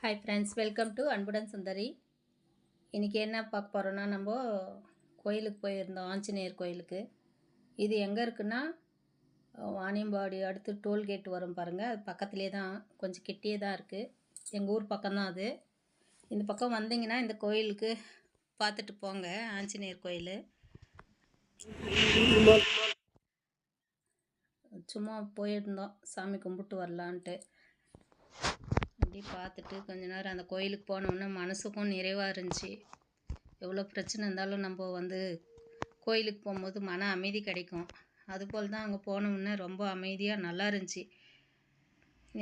Hi friends welcome to அன்புடன் சுந்தரி இன்றைக்கி என்ன பார்க்க போகிறோன்னா நம்ம கோயிலுக்கு போயிருந்தோம் ஆஞ்சநேயர் கோயிலுக்கு. இது எங்கே இருக்குன்னா வாணியம்பாடி அடுத்து டோல்கேட் வரும் பாருங்கள் அது பக்கத்துலேயே தான் கொஞ்சம் கிட்டே தான் இருக்குது எங்கள் ஊர் பக்கம்தான் அது. இந்த பக்கம் வந்தீங்கன்னா இந்த கோயிலுக்கு பார்த்துட்டு போங்க ஆஞ்சநேயர் கோயில். சும்மா போயிருந்தோம் சாமி கும்பிட்டு வரலான்ட்டு. அப்படி பார்த்துட்டு கொஞ்ச நேரம் அந்த கோயிலுக்கு போனோன்னே மனசுக்கும் நிறைவாக இருந்துச்சு. எவ்வளோ பிரச்சனை இருந்தாலும் நம்ம வந்து கோயிலுக்கு போகும்போது மன அமைதி கிடைக்கும். அதுபோல் தான் அங்கே போனோம்னே ரொம்ப அமைதியாக நல்லா இருந்துச்சு.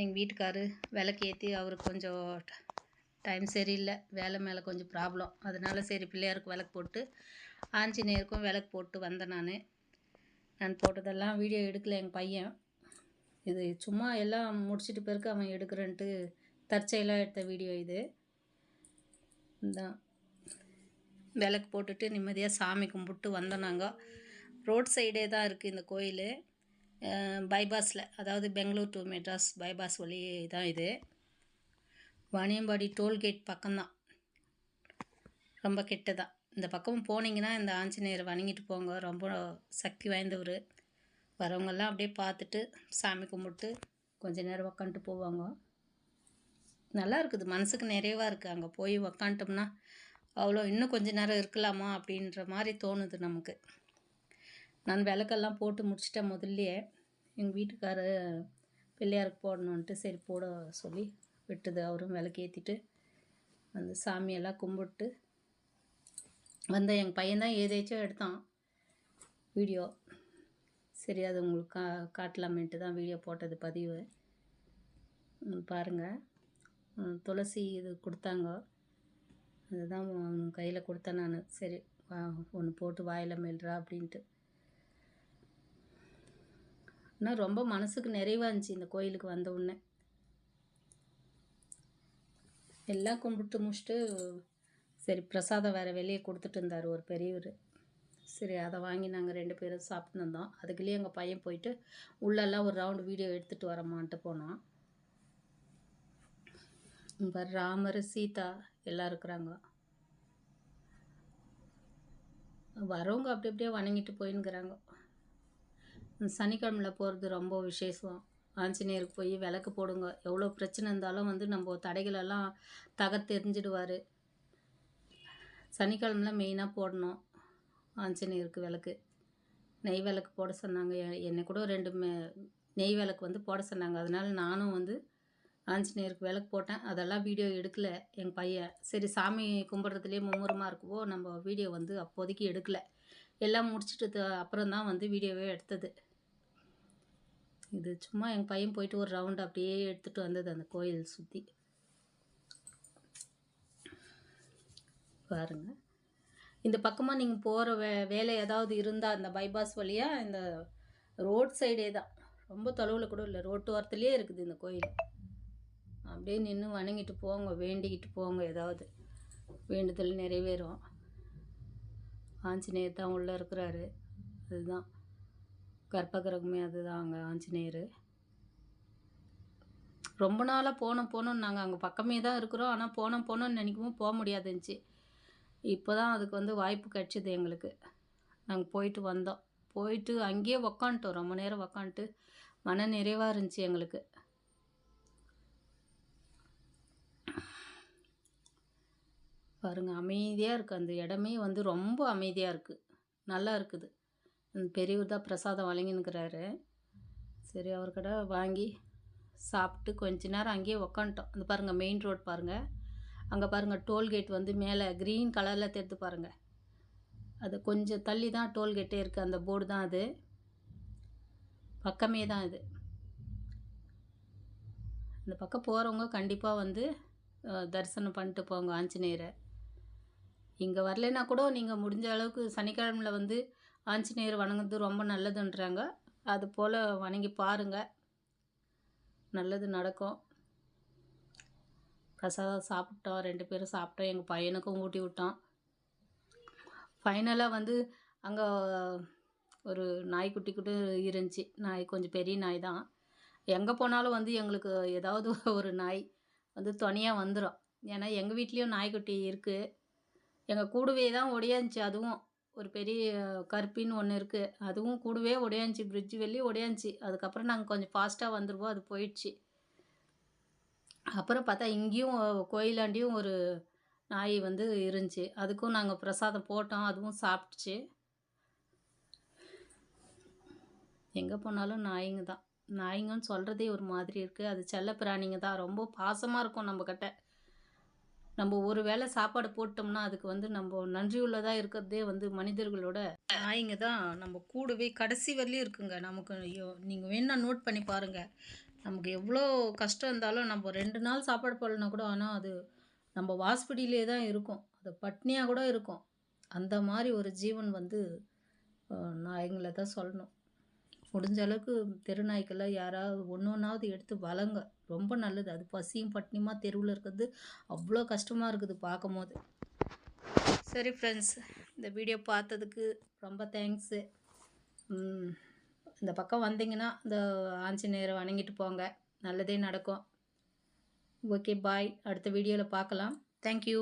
எங்கள் வீட்டுக்காரு விளக்கு ஏற்றி அவருக்கு கொஞ்சம் டைம் சரியில்லை. வேலை மேலே கொஞ்சம் ப்ராப்ளம் அதனால சரி பிள்ளையாருக்கு விளக்கு போட்டு ஆஞ்சநேயருக்கும் விளக்கு போட்டு வந்தேன் நான். நான் போட்டதெல்லாம் வீடியோ எடுக்கல எங்கள் பையன். இது சும்மா எல்லாம் முடிச்சிட்டு பிறகு அவன் எடுக்கிறேன்ட்டு தற்செயலாக எடுத்த வீடியோ இது. இதான் விளக்கு போட்டுட்டு நிம்மதியாக சாமி கும்பிட்டு வந்தோம் நாங்கள் ரோட் சைடே தான் இருக்குது இந்த கோயில். பைபாஸில் அதாவது பெங்களூர் டு மெட்ராஸ் பைபாஸ் வழி தான் இது. வாணியம்பாடி டோல்கேட் பக்கம்தான் ரொம்ப கெட்டதான் இந்த பக்கம் போனீங்கன்னா இந்த ஆஞ்சநேயரை வணங்கிட்டு போங்க. ரொம்ப சக்தி வாய்ந்தவர். வரவங்கெல்லாம் அப்படியே பார்த்துட்டு சாமி கும்பிட்டு கொஞ்ச நேரம் உக்காந்துட்டு போவாங்க. நல்லா இருக்குது. மனசுக்கு நிறைவாக இருக்குது அங்கே போய் உக்காந்துட்டோம்னா அவ்வளோ இன்னும் கொஞ்ச நேரம் இருக்கலாமா அப்படின்ற மாதிரி தோணுது நமக்கு. நான் விளக்கெல்லாம் போட்டு முடிச்சிட்டேன் முதல்லையே. எங்கள் வீட்டுக்காரு பிள்ளையாருக்கு போடணுன்ட்டு சரி போட சொல்லி விட்டுது. அவரும் விளக்கேற்றிட்டு வந்து சாமியெல்லாம் கும்பிட்டு வந்த எங்கள் பையன்தான் ஏதேச்சும் எடுத்தான் வீடியோ. சரி அது உங்களுக்கு கா காட்டலாமேன்ட்டு தான் வீடியோ போட்டது பதிவு. பாருங்கள் துளசி இது கொடுத்தாங்க. அதுதான் கையில் கொடுத்தேன் நான். சரி ஒன்று போட்டு வாயில் மெல்றா அப்படின்ட்டு. ஆனால் ரொம்ப மனசுக்கு நிறைவாக இருந்துச்சு இந்த கோயிலுக்கு வந்த உடனே. எல்லாம் கும்பிட்டு முடிச்சுட்டு சரி பிரசாதம் வேறு வெளியே கொடுத்துட்டு இருந்தார் ஒரு பெரியவர். சரி அதை வாங்கி நாங்கள் ரெண்டு பேரும் சாப்பிட்டு வந்தோம். அதுக்குள்ளேயே எங்கள் பையன் போயிட்டு உள்ளெல்லாம் ஒரு ரவுண்டு வீடியோ எடுத்துகிட்டு வரமான்ட்டு போனோம் ராமர் சீதா எல்லாம் இருக்கிறாங்க. வரவங்க அப்படி அப்படியே வணங்கிட்டு போயின்னுக்குறாங்க. சனிக்கிழமையில் போகிறது ரொம்ப விசேஷம். ஆஞ்சநேயருக்கு போய் விளக்கு போடுங்க. எவ்வளோ பிரச்சனை இருந்தாலும் வந்து நம்ம தடைகளெல்லாம் தகர்த்து எரிஞ்சிடுவார். சனிக்கிழமைல மெயினாக போடணும் ஆஞ்சநேயருக்கு விளக்கு. நெய் விளக்கு போட சொன்னாங்க. என்னை கூட ரெண்டு நெய் விளக்கு வந்து போட சொன்னாங்க. அதனால் நானும் வந்து ஆஞ்சநேயருக்கு விளக்கு போட்டேன். அதெல்லாம் வீடியோ எடுக்கல எங்கள் பையன். சரி சாமி கும்பிட்றதுலேயே மும்முரமாக இருக்கவோ நம்ம வீடியோ வந்து அப்போதைக்கு எடுக்கலை. எல்லாம் முடிச்சுட்டு அப்புறம் தான் வந்து வீடியோவே எடுத்தது. இது சும்மா எங்கள் பையன் போயிட்டு ஒரு ரவுண்ட் அப்படியே எடுத்துகிட்டு வந்தது அந்த கோயில் சுற்றி பாருங்க. இந்த பக்கமாக நீங்கள் போகிற வே வேலை ஏதாவது இருந்தால் அந்த பைபாஸ் வழியாக இந்த ரோட் சைடே தான். ரொம்ப தொலைவில் கூட இல்லை ரோட்டு வாரத்துலேயே இருக்குது இந்த கோயில். அப்படியே நின்று வணங்கிட்டு போங்க வேண்டிக்கிட்டு போங்க ஏதாவது. வேண்டுதல் நிறைவேறும். ஆஞ்சநேயர் தான் உள்ளே இருக்கிறாரு. அதுதான். கர்ப்பகிரகமே அதுதான் அங்கே ஆஞ்சநேயர். ரொம்ப நாளாக போனோம் போனோம் நாங்கள் அங்கே பக்கமே தான் இருக்கிறோம். ஆனால் போனோம் போனோம்னு நினைக்கவும் போக முடியாதுந்துச்சு இப்போ தான் அதுக்கு வந்து வாய்ப்பு கிடச்சிது எங்களுக்கு. நாங்கள் போயிட்டு வந்தோம். போயிட்டு அங்கேயே உக்காந்துட்டோம். ரொம்ப நேரம் உக்காந்துட்டு மன நிறைவாக இருந்துச்சு எங்களுக்கு. பாருங்கள் அமைதியாக இருக்குது அந்த இடமே வந்து ரொம்ப அமைதியாக இருக்குது நல்லா இருக்குது. பெரியவர் தான் பிரசாதம் வழங்கினுக்கிறாரு சரி அவர்கிட்ட வாங்கி சாப்பிட்டு கொஞ்ச நேரம் அங்கேயே உக்காந்துட்டோம். அந்த பாருங்கள் மெயின் ரோட் பாருங்கள் அங்கே பாருங்கள் டோல்கேட் வந்து மேலே க்ரீன் கலரில் தெரிந்து பாருங்கள் அது கொஞ்சம் தள்ளி தான் டோல்கேட்டே இருக்குது அந்த போர்டு தான் அது. பக்கமே தான் இது இந்த பக்கம் போகிறவங்க கண்டிப்பாக வந்து தரிசனம் பண்ணிட்டு போங்க ஆஞ்சநேயரை. இங்கே வரலைன்னா கூட நீங்கள் முடிஞ்ச அளவுக்கு சனிக்கிழமையில் வந்து ஆஞ்சநேயர் வணங்குறது ரொம்ப நல்லதுன்றாங்க. அது போல் வணங்கி பாருங்கள் நல்லது நடக்கும். பிரசாதம் சாப்பிட்டோம் ரெண்டு பேரும் சாப்பிட்டோம். எங்கள் பையனுக்கும் ஊட்டி விட்டோம் ஃபைனலாக வந்து அங்கே ஒரு நாய்க்குட்டி கூட இருந்துச்சு. நாய் கொஞ்சம் பெரிய நாய் தான். எங்கே போனாலும் வந்து எங்களுக்கு ஏதாவது ஒரு நாய் வந்து துணையாக வந்துடும் ஏன்னா எங்கள் வீட்லேயும் நாய்க்குட்டி இருக்குது எங்கள் கூடவே தான் ஒடியாந்துச்சு அதுவும் ஒரு பெரிய கருப்பின்னு ஒன்று இருக்குது அதுவும் கூடவே ஒடியாந்துச்சு பிரிட்ஜ் வெளியே ஒடியாந்துச்சு அதுக்கப்புறம் நாங்கள் கொஞ்சம் ஃபாஸ்ட்டாக வந்துடுவோம் அது போயிடுச்சு. அப்புறம் பார்த்தா இங்கேயும் கோயிலாண்டியும் ஒரு நாய் வந்து இருந்துச்சு. அதுக்கும் நாங்கள் பிரசாதம் போட்டோம் அதுவும் சாப்பிட்டுச்சு. எங்கே போனாலும் நாய்ங்க தான். நாய்ங்கன்னு சொல்கிறதே ஒரு மாதிரி இருக்குது அது செல்ல பிராணிங்க தான். ரொம்ப பாசமாக இருக்கும் நம்மக்கிட்ட நம்ம ஒரு வேளை சாப்பாடு போட்டோம்னா அதுக்கு வந்து நம்ம நன்றியுள்ளதாக இருக்கிறதே வந்து மனிதர்களோட நாய்ங்க தான் நம்ம கூடவே கடைசி வரலையும் இருக்குங்க. நமக்கு ஐயோ நீங்கள் வேணா நோட் பண்ணி பாருங்கள் நமக்கு எவ்வளோ கஷ்டம் இருந்தாலும் நம்ம ரெண்டு நாள் சாப்பாடு போடலனா கூட ஆனால் அது நம்ம வாஸ்பிடியிலே தான் இருக்கும். அது பட்னியாக கூட இருக்கும். அந்த மாதிரி ஒரு ஜீவன் வந்து நான் நாய்ங்களை தான் சொல்லணும். முடிஞ்ச அளவுக்கு தெருநாய்க்கெல்லாம் யாராவது ஒன்று ஒன்றாவது எடுத்து வளங்க. ரொம்ப நல்லது. அது பசியும் பட்னியுமா தெருவில் இருக்கிறது அவ்வளோ கஷ்டமாக இருக்குது பார்க்கும்போது சரி ஃப்ரெண்ட்ஸ் இந்த வீடியோ பார்த்ததுக்கு ரொம்ப தேங்க்ஸு இந்த பக்கம் வந்தீங்கன்னா இந்த ஆஞ்சநேயரை வணங்கிட்டு போங்க. நல்லதே நடக்கும். ஓகே பாய் அடுத்த வீடியோவில் பார்க்கலாம். தேங்க்யூ